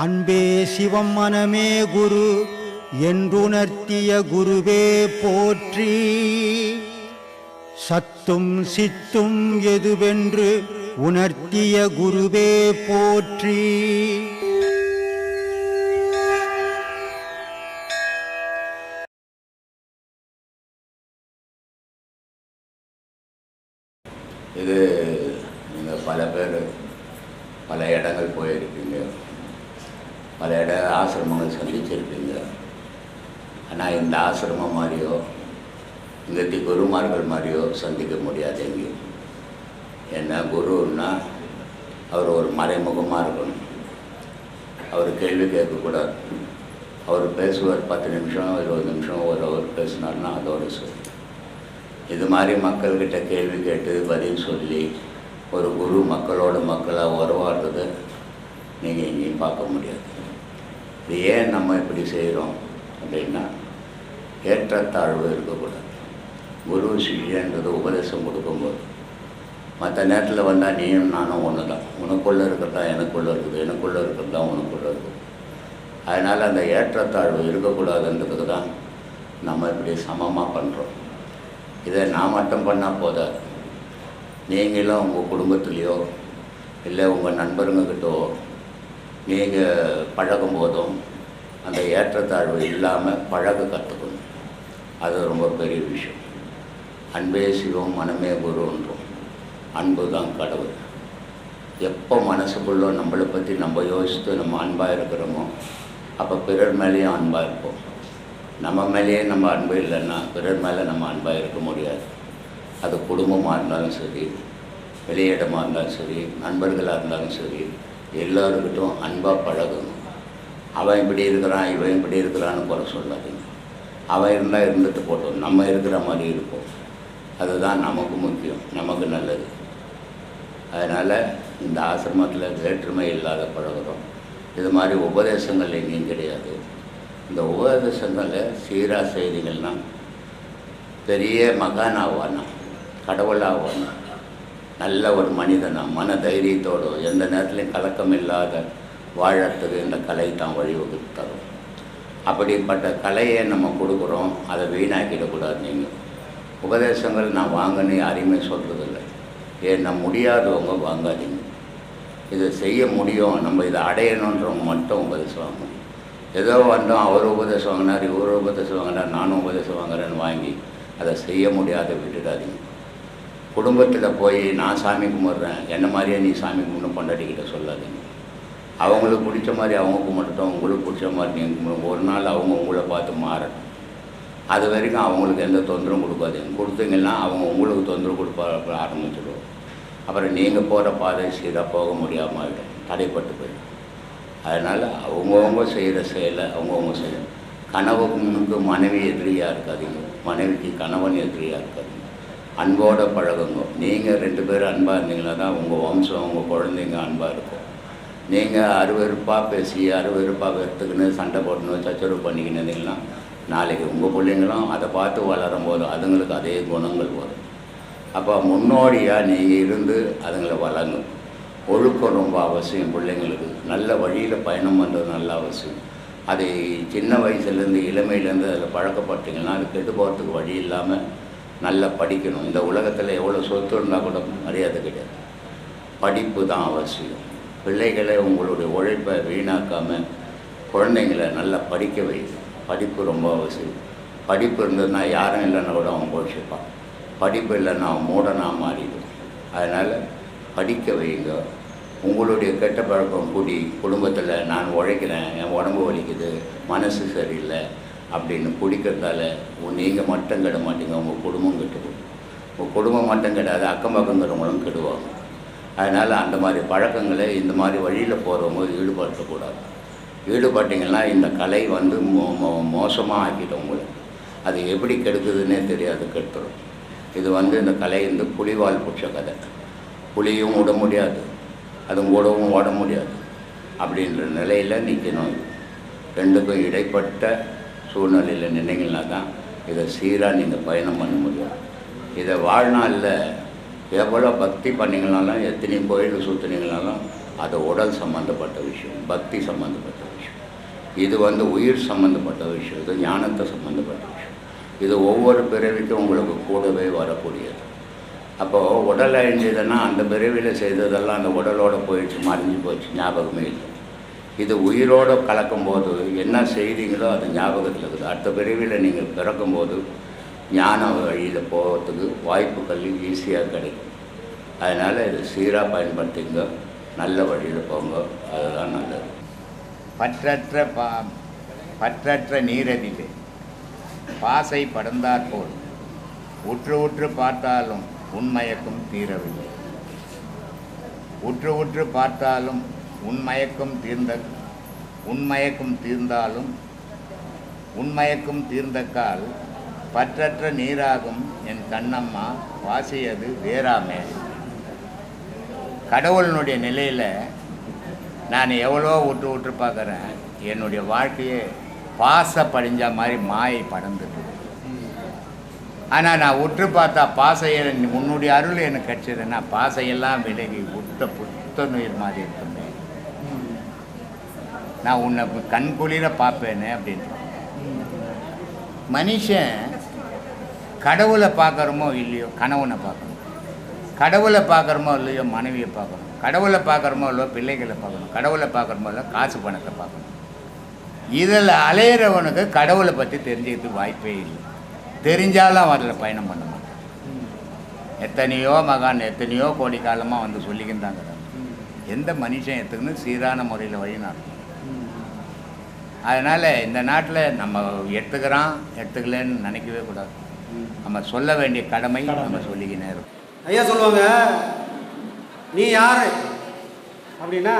அன்பே சிவம் மனமே குரு என்றுணர்த்திய குருவே போற்றி. சத்தும் சித்தும் எதுவென்று உணர்த்திய குருவே போற்றி. இது நீங்கள் பல பேர் பல இடங்கள் போயிருக்கீங்க. பல இட ஆசிரமங்கள் சந்திச்சிருப்பீங்க ஆனால் இந்த ஆசிரமம் மாதிரியோ இங்கே குருமார்கள் மாதிரியோ சந்திக்க முடியாது எங்கேயும். ஏன்னா குருன்னா அவர் ஒரு மறைமுகமாக இருக்கணும். அவர் கேள்வி கேட்கக்கூடாது. அவர் பேசுவார் பத்து நிமிஷம் இருபது நிமிஷம் ஒரு அவர் பேசினார்னா அதோட சொல் இது மாதிரி மக்கள்கிட்ட கேள்வி கேட்டு பதில் சொல்லி ஒரு குரு மக்களோட மக்களாக உறவாடுறது நீங்கள் எங்கேயும் பார்க்க முடியாது. இது ஏன் நம்ம இப்படி செய்கிறோம் அப்படின்னா ஏற்றத்தாழ்வு இருக்கக்கூடாது. குரு சிஷியன்றது உபதேசம் கொடுக்கும்போது. மற்ற நேரத்தில் வந்தால் நீயும் நானும் ஒன்று தான் உனக்குள்ளே இருக்கிறதா எனக்குள்ளே இருக்குது எனக்குள்ளே இருக்கிறதா உனக்குள்ளே இருக்குது. அதனால் அந்த ஏற்றத்தாழ்வு இருக்கக்கூடாதுன்றதுக்கு தான் நம்ம இப்படி சமமாக பண்ணுறோம் இதை நான் மட்டும் பண்ணால் போதாது. நீங்களும் உங்கள் குடும்பத்துலேயோ இல்லை உங்கள் நண்பருங்கக்கிட்டோ நீங்கள் பழகும் போதும் அந்த ஏற்றத்தாழ்வு இல்லாமல் பழக கற்றுக்கணும் அது ரொம்ப பெரிய விஷயம். அன்பே சிவம் மனமே குருன்றோம் அன்பு தான் கடவுள். எப்போ மனசுக்குள்ளோ நம்மளை பற்றி நம்ம யோசித்து நம்ம அன்பாக இருக்கிறோமோ அப்போ பிறர் மேலேயும் அன்பாக இருப்போம். நம்ம மேலேயே நம்ம அன்பு இல்லைன்னா பிறர் மேலே நம்ம அன்பாக இருக்க முடியாது. அது குடும்பமாக இருந்தாலும் சரி வெளியிடமாக இருந்தாலும் சரி நண்பர்களாக இருந்தாலும் சரி எல்லோருக்கிட்டும் அன்பாக பழகணும். அவன் இப்படி இருக்கிறான் இவன் இப்படி இருக்கிறான்னு குறை சொல்லாதீங்க. அவன் இருந்தால் இருந்துட்டு போட்டோம். நம்ம இருக்கிற மாதிரி இருப்போம். அதுதான் நமக்கு முக்கியம். நமக்கு நல்லது. அதனால் இந்த ஆசிரமத்தில் வேற்றுமை இல்லாத பழகுறோம். இது மாதிரி உபதேசங்கள் எங்கேயும் கிடையாது. இந்த உபதேசங்களில் சீரா செய்திகள்னால் பெரிய மகான் ஆவானா? கடவுள் ஆவானா? நல்ல ஒரு மனிதனாக மன தைரியத்தோடு எந்த நேரத்துலையும் கலக்கம் இல்லாத வாழறதுக்கு இந்த கலை தான் வழிவகுத்து தரும். அப்படிப்பட்ட கலையை நம்ம கொடுக்குறோம் அதை வீணாக்கிடக்கூடாது நீங்கள் உபதேசங்கள் நான் வாங்கன்னு யாரையுமே சொல்கிறதில்ல ஏன்னா முடியாதவங்க வாங்காதீங்க. இதை செய்ய முடியும் நம்ம இதை அடையணுன்றவங்க மட்டும் உபதேசம் வாங்கணும். ஏதோ வந்தோம் அவர் உபதேசம் வாங்கினார் இவர் உபதேசம் வாங்கினார் நானும் உபதேசம் வாங்குறேன்னு வாங்கி அதை செய்ய முடியாத விட்டுடாதீங்க. குடும்பத்தில் போய் நான் சாமி கும்பிட்றேன் என்ன மாதிரியே நீ சாமி கும்பிட்டு கொண்டாடிக்கிட்ட சொல்லாதீங்க அவங்களுக்கு பிடிச்ச மாதிரி அவங்க கும்பிட்டோம் உங்களுக்கு பிடிச்ச மாதிரி நீங்கள் கும்பிடும் ஒரு நாள் அவங்க உங்களை பார்த்து மாறணும் அது வரைக்கும் அவங்களுக்கு எந்த தொந்தரவும் கொடுக்காதீங்க. கொடுத்தீங்கன்னா அவங்க உங்களுக்கு தொந்தரவு கொடுப்ப ஆரம்பிச்சிடுவோம் அப்புறம் நீங்கள் போகிற பாதை சீராக போக முடியாமல் ஆகிடும் தடைப்பட்டு போயிடும். அதனால் அவங்கவுங்க செய்கிற செயலை அவங்கவுங்க செய்யணும். கணவனுக்கு மனைவி எதிரியாக இருக்காதீங்க. மனைவிக்கு கணவன் எதிரியாக இருக்காது அன்போடு பழகுங்க. நீங்கள் ரெண்டு பேரும் அன்பாக இருந்தீங்கன்னா தான் உங்கள் வம்சம் உங்கள் குழந்தைங்க அன்பாக இருக்கும். நீங்கள் அருவருப்பாக பேசி அருவருப்பாக வெறுத்துக்கின்னு சண்டை போட்டுன்னு சச்சரவு பண்ணிக்கின்னு இருந்தீங்கன்னா நாளைக்கு உங்கள் பிள்ளைங்களும் அதை பார்த்து வளரும் போது அதுங்களுக்கு அதே குணங்கள் வரும். அப்போ முன்னோடியாக நீங்கள் இருந்து அதுங்களை வளங்க ஒழுக்கம் ரொம்ப அவசியம் பிள்ளைங்களுக்கு. நல்ல வழியில் பயணம் பண்ணுறது நல்ல அவசியம். அதை சின்ன வயசுலேருந்து இளமையிலேருந்து அதில் பழக்கப்பட்டீங்கன்னா அது கெட்டு போகிறதுக்கு வழி இல்லாமல் நல்லா படிக்கணும். இந்த உலகத்தில் எவ்வளோ சொத்து இருந்தால் கூட மரியாதை கிடையாது. படிப்பு தான் அவசியம். பிள்ளைகளை உங்களுடைய உழைப்பை வீணாக்காமல் குழந்தைங்களை நல்லா படிக்க வைங்க படிப்பு ரொம்ப அவசியம். படிப்பு இருந்ததுன்னா யாரும் இல்லைன்னா கூட அவன் போஷிப்பான் படிப்பு இல்லைன்னா அவன் மூடனாக மாறிடும். அதனால் படிக்க வைங்க. உங்களுடைய கெட்ட பழக்கம் கூடி குடும்பத்தில் நான் உழைக்கிறேன் என் உடம்பு வலிக்குது மனசு சரியில்லை அப்படின்னு குடிக்கிறதால நீங்கள் மட்டும் கெட மாட்டீங்க உங்கள் குடும்பம் கெட்டு உங்கள் குடும்பம் மட்டும் கெடாது அக்கம் பக்கங்கிறவங்களும் கெடுவாங்க. அதனால் அந்த மாதிரி பழக்கங்களை இந்த மாதிரி வழியில் போகிறவங்க ஈடுபடுத்தக்கூடாது ஈடுபட்டிங்கன்னா இந்த கலை வந்து மோ மோ மோசமாக ஆக்கிடும் உங்களுக்கு அது எப்படி கெடுக்குதுன்னே தெரியாது கெடுத்துடும் இது வந்து இந்த கலை வந்து புலிவால் பிடிச்ச கதை. புலியும் விட முடியாது அதுவும் கூடவும் ஓட முடியாது அப்படின்ற நிலையில் நிற்கணும் ரெண்டுக்கும் இடைப்பட்ட சூழ்நிலையில் நினைங்கன்னா தான் இதை சீராக நீங்கள் பயணம் பண்ண முடியும். இதை வாழ்நாளில் எவ்வளோ பக்தி பண்ணிங்கனாலும் எத்தனை கோயில் சுற்றினீங்கனாலும் அது உடல் சம்மந்தப்பட்ட விஷயம் பக்தி சம்மந்தப்பட்ட விஷயம். இது வந்து உயிர் சம்மந்தப்பட்ட விஷயம் இது ஞானத்தை சம்மந்தப்பட்ட விஷயம். இது ஒவ்வொரு பிறவிக்கும் உங்களுக்கு கூடவே வரக்கூடியது. அப்போது உடல் அழிஞ்சதுன்னா அந்த பிறவியில் செய்ததெல்லாம் அந்த உடலோடு போயிடுச்சு மறைஞ்சு போச்சு ஞாபகமே இல்லை. இது உயிரோடு கலக்கும்போது என்ன செய்தீங்களோ அது ஞாபகத்தில் இருக்குது. அடுத்த பிரிவில் நீங்கள் பிறக்கும்போது ஞான வழியில் போகிறதுக்கு வாய்ப்புகள் ஈஸியாக கிடைக்கும். அதனால் இது சீராக பயன்படுத்திங்க நல்ல வழியில் போங்க. அதுதான் நல்லது. பற்றற்ற பா பற்றற்ற நீரதிலே பாசை படர்ந்தாற்போல் உற்று உற்று பார்த்தாலும் உண்மயக்கும் தீரவில்லை. உற்று உற்று பார்த்தாலும் உன்மயக்கம் தீர்ந்த உன்மயக்கம் தீர்ந்தாலும் உன்மயக்கம் தீர்ந்தக்கால் பற்றற்ற நீராகும் என் கண்ணம்மா வாசியது வேறாமே. கடவுளினுடைய நிலையில் நான் எவ்வளோ விட்டு விட்டு பார்க்குறேன் என்னுடைய வாழ்க்கையே பாச படிஞ்ச மாதிரி மாயை படந்துட்டு ஆனால் நான் உற்று பார்த்தா பாசையை உன்னுடைய அருள் எனக்கு கிடைச்சதுன்னா பாசையெல்லாம் விலகி உத்த புத்த புத்தநுயிர் மாதிரி இருக்கும் நான் உன்னை கண் குளிர பார்ப்பேனே அப்படின்னு மனுஷன் கடவுளை பார்க்குறோமோ இல்லையோ கணவனை பார்க்கணும். கடவுளை பார்க்குறோமோ இல்லையோ மனைவியை பார்க்கணும். கடவுளை பார்க்குறோமோ இல்லையோ பிள்ளைகளை பார்க்கணும். கடவுளை பார்க்குறோமோ இல்லையோ காசு பணத்தை பார்க்கணும். இதில் அலையிறவனுக்கு கடவுளை பற்றி தெரிஞ்சுக்கிறதுக்கு வாய்ப்பே இல்லை. தெரிஞ்சாலும் அதில் பயணம் பண்ண மாட்டான். எத்தனையோ மகான் எத்தனையோ கோடி காலமாக வந்து சொல்லிக்கிட்டாங்க எந்த மனுஷன் எத்துக்குன்னு சீரான முறையில் வழி நடக்கும் அதனால் இந்த நாட்டில் நம்ம எடுத்துக்கிறோம் எடுத்துக்கலன்னு நினைக்கவே கூடாது. நம்ம சொல்ல வேண்டிய கடமை நம்ம சொல்லிக்கினே இருக்கோம். ஐயா சொல்லுவாங்க நீ யார்? அப்படின்னா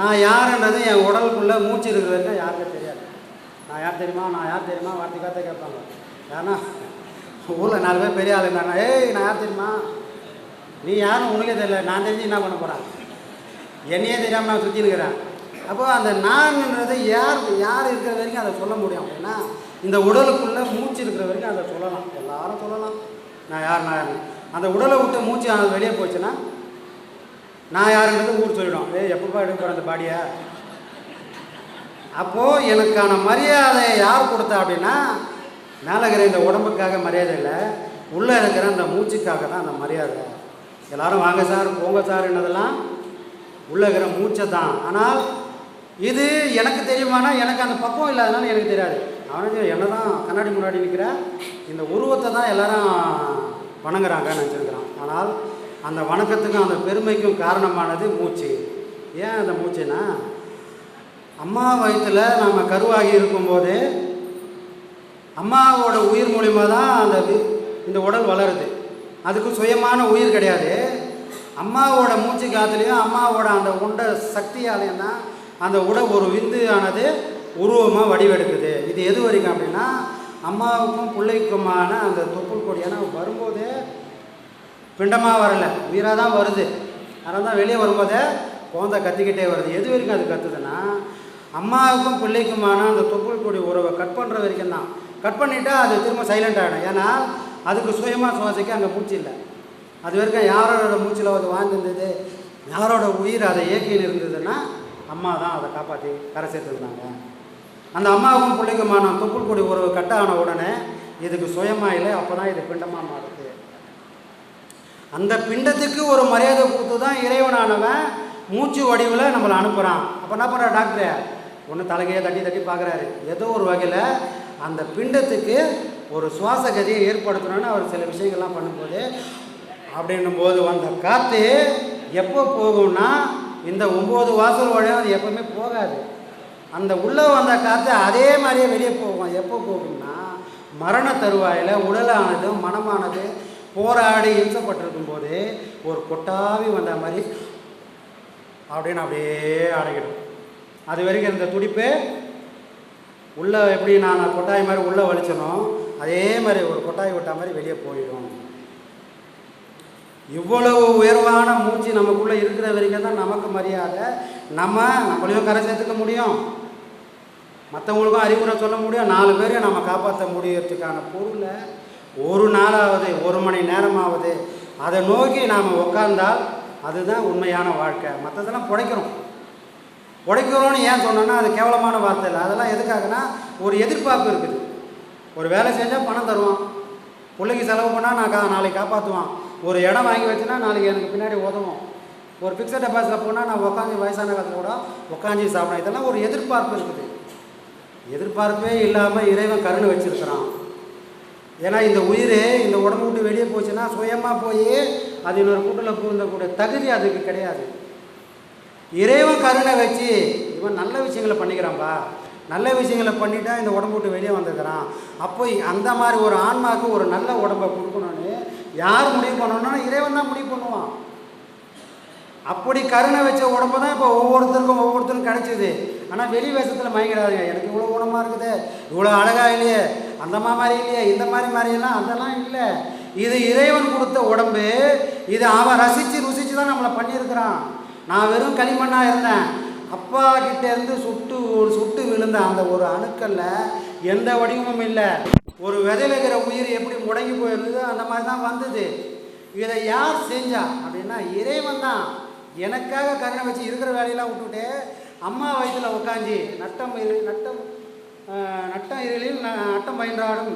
நான் யாருன்றது என் உடலுக்குள்ளே மூச்சு இருக்கிற வரைக்கும் யாருக்கும் தெரியாது. நான் யார் தெரியுமா? நான் யார் தெரியுமா? வார்த்தை வார்த்தை கேட்பாங்க. ஏன்னா ஊரில் நாலு பேர் பெரிய ஆள் இருந்தாங்க ஏய் நான் யார் தெரியுமா? நீ யாரும் உனக்கே தெரியல. நான் தெரிஞ்சு என்ன பண்ண போகிறேன் என்னையே தெரியாமல் நான் சுற்றி இருக்கிறேன். அப்போ அந்த நான்ன்றது யார் யார் இருக்கிற வரைக்கும் அதை சொல்ல முடியும். அப்படின்னா இந்த உடலுக்குள்ளே மூச்சு இருக்கிற வரைக்கும் அதை சொல்லலாம். எல்லாரும் சொல்லலாம். நான் யார் நான் யாருன்னு அந்த உடலை விட்டு மூச்சு அது வெளியே போச்சுன்னா நான் யாருன்றது ஊர் சொல்லிடும். ஏ எப்பப்பா எடுக்க போகிற அந்த பாடியை? அப்போது எனக்கான மரியாதையை யார் கொடுத்தா அப்படின்னா மேலே இருக்கிற இந்த உடம்புக்காக மரியாதை இல்லை. உள்ளே இருக்கிற அந்த மூச்சுக்காக தான் அந்த மரியாதை. எல்லாரும் வாங்க சார் போங்க சார்ன்றதெல்லாம் உள்ளே இருக்கிற மூச்சை தான். ஆனால் இது எனக்கு தெரியுமானா எனக்கு அந்த பக்குவம் இல்லாதனால எனக்கு தெரியாது. அவனுக்கு என்ன தான் கண்ணாடி முன்னாடி நிற்கிற இந்த உருவத்தை தான் எல்லாரும் வணங்குறாங்கன்னு நினச்சிருக்கிறான். ஆனால் அந்த வணக்கத்துக்கும் அந்த பெருமைக்கும் காரணமானது மூச்சு. ஏன் அந்த மூச்சுன்னா அம்மா வயிற்றில் நாம் கருவாகி இருக்கும்போது அம்மாவோட உயிர் மூலிமா தான் அந்த இந்த உடல் வளருது. அதுக்கு சுயமான உயிர் கிடையாது. அம்மாவோட மூச்சு காத்துலேயும் அம்மாவோட அந்த உண்ட சக்தியாலையும் தான் அந்த உட ஒரு விந்து ஆனது உருவமாக வடிவெடுக்குது. இது எது வரைக்கும் அப்படின்னா அம்மாவுக்கும் பிள்ளைக்குமான அந்த தொப்புள் கொடி. ஏன்னா வரும்போதே பிண்டமாக வரல. உயிராக தான் வருது. அதனால தான் வெளியே வரும்போதே குழந்தை கத்திக்கிட்டே வருது. எது வரைக்கும் அது கத்துதுன்னா அம்மாவுக்கும் பிள்ளைக்குமான அந்த தொப்புள் கொடி உறவை கட் பண்ணுற வரைக்கும் தான். கட் பண்ணிட்டா அது திரும்ப சைலண்ட் ஆகிடும் ஏன்னா அதுக்கு சுயமாக சுவாசிக்க அங்கே மூச்சு இல்லை. அது வரைக்கும் யாரோட மூச்சில் அது வாழ்ந்துருந்தது? யாரோட உயிர் அதை இயக்கின்னு இருந்ததுன்னா அம்மா தான் அதை காப்பாற்றி கரை சேர்த்துருந்தாங்க. அந்த அம்மாவுக்கும் பிள்ளைக்குமான தொப்புள் கொடி உறவு கட்ட ஆன உடனே இதுக்கு சுயமாக இல்லை அப்போ தான் இது பிண்டமாக மாறுது. அந்த பிண்டத்துக்கு ஒரு மரியாதை கொடுத்து தான் இறைவனானவன் மூச்சு வடிவில் நம்மளை அனுப்புகிறான் அப்போ என்ன பண்ணுற டாக்டரே? ஒன்று தலைகையை தட்டி தட்டி பார்க்குறாரு ஏதோ ஒரு வகையில் அந்த பிண்டத்துக்கு ஒரு சுவாச கதியை ஏற்படுத்தணும்னு அவர் சில விஷயங்கள்லாம் பண்ணும்போது அப்படின்னும் போது வந்த காற்று எப்போ போகும்னா இந்த ஒம்பது வாசல் வழியாக அது எப்பவுமே போகாது. அந்த உள்ளே வந்த காற்று அதே மாதிரியே வெளியே போகும். எப்போ போகும்னா மரண தருவாயில் உடலானது மனமானது போராடி இம்சப்பட்டிருக்கும் போது ஒரு கொட்டாவி வந்த மாதிரி அப்படின்னு அப்படியே அடைகிடும் அது வரைக்கும் இந்த துடிப்பு உள்ளே எப்படி நான் கொட்டாய் மாதிரி உள்ளே வலிச்சனோ அதே மாதிரி ஒரு கொட்டாய் விட்ட மாதிரி வெளியே போயிடும். இவ்வளவு உயர்வான மூச்சு நமக்குள்ளே இருக்கிற வரைக்கும் தான் நமக்கு மரியாதை. நம்ம நம்மளையும் கரை சேர்த்துக்க முடியும். மற்றவங்களுக்கும் அறிவுரை சொல்ல முடியும். நாலு பேரை நம்ம காப்பாற்ற முடியறதுக்கான பொருளை ஒரு நாளாவது ஒரு மணி நேரமாவது அதை நோக்கி நாம் உட்கார்ந்தால் அதுதான் உண்மையான வாழ்க்கை. மற்றதெல்லாம் புடைக்கிறோம். உடைக்கிறோன்னு ஏன் சொன்னோன்னா அது கேவலமான வார்த்தை இல்லை. அதெல்லாம் எதுக்காகனா ஒரு எதிர்பார்ப்பு இருக்குது. ஒரு வேலை செஞ்சால் பணம் தருவான். பிள்ளைக்கு செலவு பண்ணால் நான் கா நாளைக்கு காப்பாற்றுவான் ஒரு இடம் வாங்கி வச்சுன்னா நாளைக்கு எனக்கு பின்னாடி உதவும். ஒரு ஃபிக்ஸட் டெபாசிட்டில் போனால் நான் உட்காந்து வயசான காலத்தில் கூட உட்காந்து சாப்பிடணும் இதெல்லாம் ஒரு எதிர்பார்ப்பு இருக்குது. எதிர்பார்ப்பே இல்லாமல் இறைவன் கருணை வச்சிருக்கிறான். ஏன்னா இந்த உயிர் இந்த உடம்பு விட்டு வெளியே போச்சுன்னா சுயமாக போய் அது இன்னொரு கூட்டில் பூந்தக்கூடிய தகுதி அதுக்கு கிடையாது. இறைவன் கருணை வச்சு இவன் நல்ல விஷயங்களை பண்ணிக்கிறான்பா. நல்ல விஷயங்களை பண்ணிட்டா இந்த உடம்பு விட்டு வெளியே வந்துக்கிறான். அப்போ அந்த மாதிரி ஒரு ஆன்மாவுக்கு ஒரு நல்ல உடம்பை கொடுக்கணும் யார் முடிவு பண்ணணும்னா இறைவன் தான் முடிவு பண்ணுவான். அப்படி கருணை வச்ச உடம்பு தான் இப்போ ஒவ்வொருத்தருக்கும் ஒவ்வொருத்தருக்கும் கிடைச்சிது. ஆனால் வெளி வேஷத்தில் மயங்கிடாதுங்க. எனக்கு இவ்வளோ குணமாக இருக்குது. இவ்வளோ அழகாக இல்லையே. அந்த மாதிரி இல்லையே. இந்த மாதிரி மாதிரியெல்லாம் அதெல்லாம் இல்லை. இது இறைவன் கொடுத்த உடம்பு. இது அவன் ரசித்து ருசித்து தான் நம்மளை பண்ணியிருக்கிறான். நான் வெறும் களிமண்ணாக இருந்தேன். அப்பா கிட்டேருந்து சுட்டு ஒரு சுட்டு விழுந்த அந்த ஒரு அணுக்களில் எந்த வடிவமும் இல்லை. ஒரு விதையில இருக்கிற உயிர் எப்படி முடங்கி போயிருந்ததோ அந்த மாதிரி தான் வந்தது. இதை யார் செஞ்சா? அப்படின்னா இறைவன் தான். எனக்காக கருணை வச்சு இருக்கிற வேலையெல்லாம் விட்டுவிட்டு அம்மா வயிற்றில் உட்காந்து நட்டம் இரு நட்டம் நட்டம் இருளில் ந- நட்டம் பயின்றாடும்.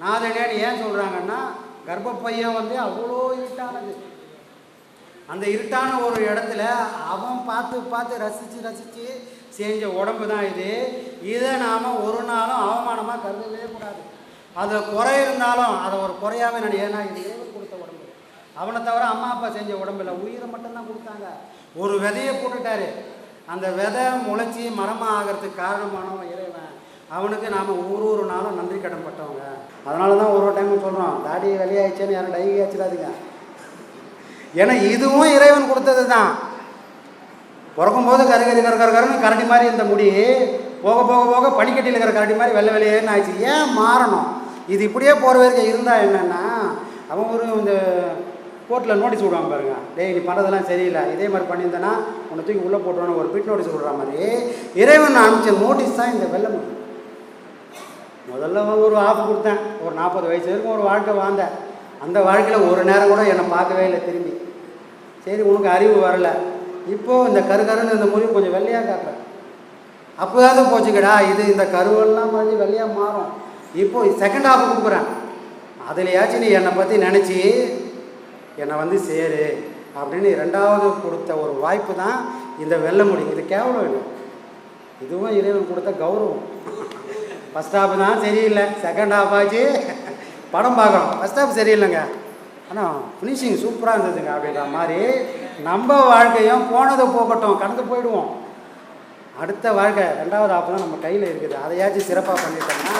நாதனேன்னு ஏன் சொல்கிறாங்கன்னா கர்ப்பப்பையன் வந்து அவ்வளோ இருட்டானது. அந்த இருட்டான ஒரு இடத்துல அவன் பார்த்து பார்த்து ரசித்து ரசித்து செஞ்ச உடம்பு தான் இது. இதை நாம் ஒரு நாளும் அவமானமாக கருதவே கூடாது. அதில் குறை இருந்தாலும் அதை ஒரு குறையாவே நினை ஏன்னா இது கொடுத்த உடம்பு. அவனை தவிர அம்மா அப்பா செஞ்ச உடம்பு இல்லை. உயிரை மட்டும்தான் கொடுத்தாங்க. ஒரு விதையை போட்டுட்டாரு. அந்த விதை முளைச்சி மரமாக ஆகிறதுக்கு காரணமானவன் இறைவன். அவனுக்கு நாம் ஒரு ஒரு நாளும் நன்றி கடன்பட்டவங்க அதனால தான் ஒரு ஒரு டைம் சொல்கிறோம் தாடி வெளியாயிடுச்சேன்னு யாரும் டைகி ஆச்சிடாதீங்க ஏன்னா இதுவும் இறைவன் கொடுத்தது தான் பிறக்கும்போது கரு கரு கரு கருன்னு மாதிரி இந்த முடி போக போக போக பனிக்கட்டியில் இருக்கிற கரண்டி மாதிரி வெள்ளை வெள்ளையேன்னு ஆயிடுச்சு. ஏன் மாறணும்? இது இப்படியே போகிற வரைக்கும் இருந்தால் என்னென்னா அவன் ஒரு இந்த கோர்ட்டில் நோட்டீஸ் விடுவாங்க பாருங்க. டேய் நீ பண்ணுறதெல்லாம் சரியில்லை. இதே மாதிரி பண்ணியிருந்தேன்னா உன்னை தூக்கி உள்ளே போட்டுருவான்னு ஒரு பிட் நோட்டீஸ் விடுற மாதிரி. இறைவன் அனுப்பிச்ச நோட்டீஸ் தான் இந்த வெள்ளை முடி. முதல்ல ஒரு ஆஃப் கொடுத்தேன். ஒரு நாற்பது வயசு வரைக்கும் ஒரு வாழ்க்கை வாழ்ந்தேன். அந்த வாழ்க்கையில் ஒரு நேரம் கூட என்னை பார்க்கவே இல்லை திரும்பி. சரி உனக்கு அறிவு வரல. இப்போது இந்த கருகருன்னு இந்த முறிவு கொஞ்சம் வெள்ளையாக காட்டுறேன். அப்போதாவது போச்சுக்கடா இது இந்த கருவெல்லாம் மாதிரி வெள்ளையாக மாறும். இப்போ செகண்ட் ஹாஃப் கொடுக்குறேன் அதுலையாச்சும் நீ என்னை பற்றி நினச்சி என்னை வந்து சேரு அப்படின்னு ரெண்டாவது கொடுத்த ஒரு வாய்ப்பு தான் இந்த வெள்ளை முடி. இது கேவலம் இல்லை இதுவும் இறைவன் கொடுத்த கௌரவம். ஃபஸ்ட் ஹாஃப் தான் சரியில்லை. செகண்ட் ஹாஃப் ஆச்சு. படம் பார்க்குறோம் ஃபஸ்ட் ஆஃப் சரியில்லைங்க. ஆனால் ஃபினிஷிங் சூப்பராக இருந்ததுங்க. அப்படின்ற மாதிரி நம்ம வாழ்க்கையும் போனதை போகட்டும் கடந்து போயிடுவோம். அடுத்த வாழ்க்கை ரெண்டாவது ஆப்பு தான் நம்ம கையில் இருக்குது. அதையாச்சும் சிறப்பாக பண்ணிட்டோம்னா